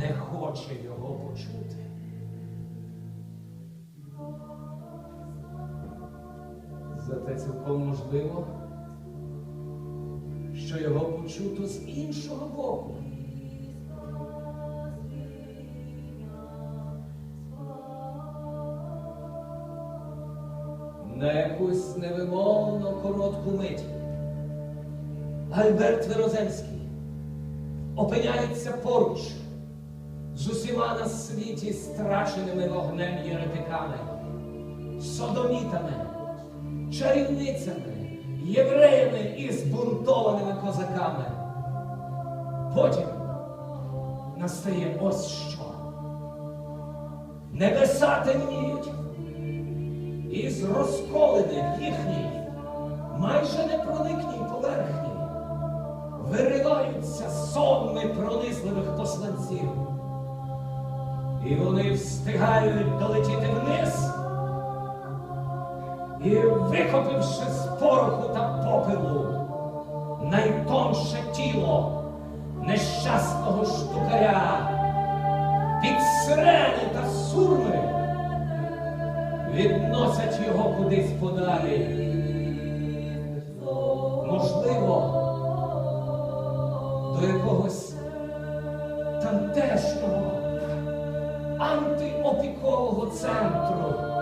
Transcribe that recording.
не хоче його почути. Зате цілком можливо, що його почуто з іншого боку. На якусь невимовно коротку мить Альберт Вироземський опиняється поруч з усіма на світі страченими вогнем єретиками, содомітами, чарівницями, євреями і збунтованими козаками. Потім настає ось що. Небеса темніють, і з розколини в їхній майже непроникній поверхні вириваються сонми пронизливих посланців. І вони встигають долетіти вниз і, викопивши з пороху та попелу найтонше тіло нещасного штукаря під сирени та сурми, відносять його кудись подалі. Можливо, до якогось тамтешнього antiopico centro.